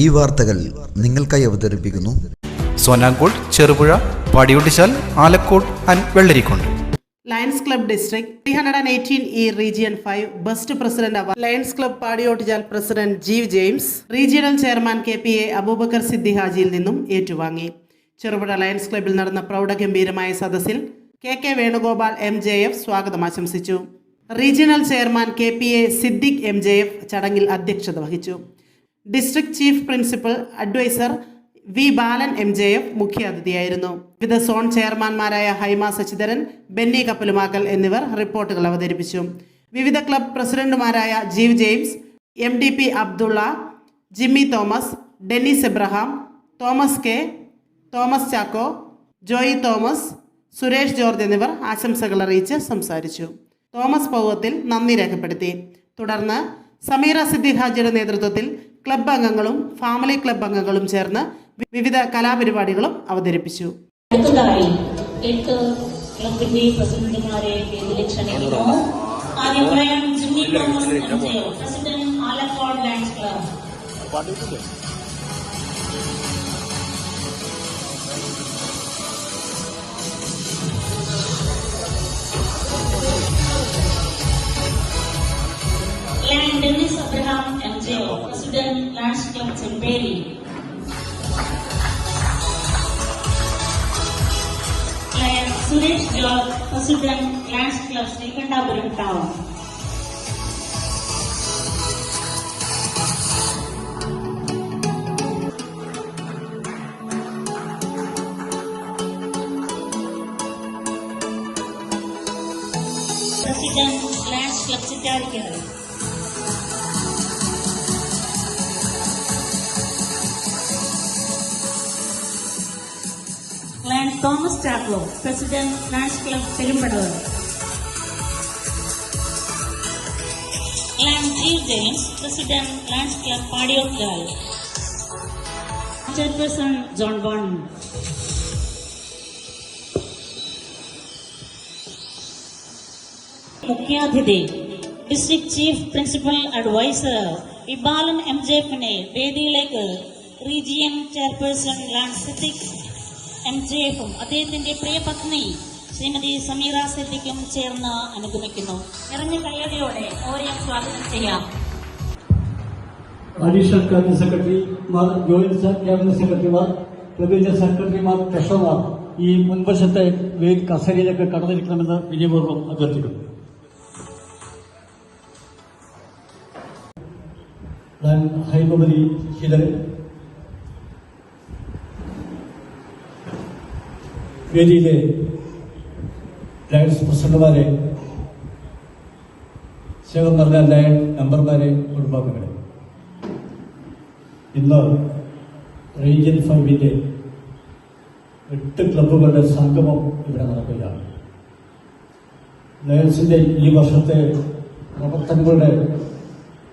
ഈ വാർത്തകൾ നിങ്ങൾക്കായി അവതരിപ്പിക്കുന്നു. Sonankode Cherupuzha Padiyottuchal Alakode and Vellarikundu lions club district three hundred and eighteen E region five best president award lions club Padiyottuchal president Jeev James regional chairman K P A Aboobacker Siddi ഹാജിയിൽ നിന്നും ഏറ്റുവാങ്ങി. Cherupuzha lions ക്ലബിൽ നടന്ന പ്രൗഢഗംഭീരമായ സദസ്സിൽ K K Venugopal M J F സ്വാഗതം ആശംസിച്ചു. Regional chairman K P A Siddique M J F ചടങ്ങിൽ അധ്യക്ഷത വഹിച്ചു. District chief principal adviser V Balan M J F മുഖ്യാതിഥിയായിരുന്നു. വിവിധ സോൺ ചെയർമാൻമാരായ ഹൈമ സച്ചിധരൻ ബെന്നി കപ്പലുമാക്കൽ എന്നിവർ റിപ്പോർട്ടുകൾ അവതരിപ്പിച്ചു. വിവിധ ക്ലബ് പ്രസിഡന്റുമാരായ Jeev James M D P Abdulla Jimmy Thomas Dennis Abraham Thomas K Thomas Chacko Joy Thomas Suresh George എന്നിവർ ആശംസകൾ അറിയിച്ച് സംസാരിച്ചു. തോമസ് പൗവത്തിൽ നന്ദി രേഖപ്പെടുത്തി. തുടർന്ന് സമീറ സിദ്ദിഖ് ഹാജിയുടെ നേതൃത്വത്തിൽ ക്ലബ്ബ് അംഗങ്ങളും ഫാമിലി ക്ലബ് അംഗങ്ങളും ചേർന്ന് വിവിധ കലാപരിപാടികളും അവതരിപ്പിച്ചു. അടുത്തതായി എട്ട് ക്ലബിന്റെ പ്രസിഡന്റുമാരെ വേദിയിൽ ക്ഷണിക്കുന്നു ആദ്യം പറയാൻ Jimmy Thomas M J O, president Alakode lions club. M J O, president lions club Chemperi lion Suresh George president lions club Thomas Chacko president lions club Perumpadavu lion Jeev James president lions club Padiyottuchal. Chairperson John bone മുഖ്യാതിഥി district chief principal adviser ഇബാലൻ M J എഫിനെ വേദിയിലേക്ക് region chairperson ലാൻഡ് Siddique M J അദ്ദേഹത്തിന്റെ പ്രിയ പത്നി ശ്രീമതി സമീറ സിദ്ദിഖും ചേർന്ന് അനുഗമിക്കുന്നു. നിറഞ്ഞ കയ്യടിയോടെ ഓരോ സ്വാഗതം ചെയ്യാം. അഡീഷണൽ ക്യാബിനറ്റ് സെക്രട്ടറിമാർ ജോയിന്റ് ക്യാബിനറ്റ് സെക്രട്ടറിമാർ പ്രതിനിധി സെക്രട്ടറിമാർ ട്രഷറർമാർ ഈ മുൻവശത്തെ കസേരയിലേക്ക് കടന്നിരിക്കണമെന്ന് വിജയപൂർവം അഭ്യർത്ഥിക്കുന്നു. ഞാൻ ഹൈബബലി ഹിലൻ വേദിയിലെ ലയൺസ് പ്രസിഡന്റുമാരെ ശേഖം നിറഞ്ഞ ലയൺ മെമ്പർമാരെ കുടുംബാംഗങ്ങളെ. ഇന്ന് റീജിയൻ ഫൈവിന്റെ എട്ട് ക്ലബുകളുടെ സംഗമം ഇവിടെ നടക്കുകയാണ്. ലയൺസിന്റെ ഈ വർഷത്തെ പ്രവർത്തനങ്ങളുടെ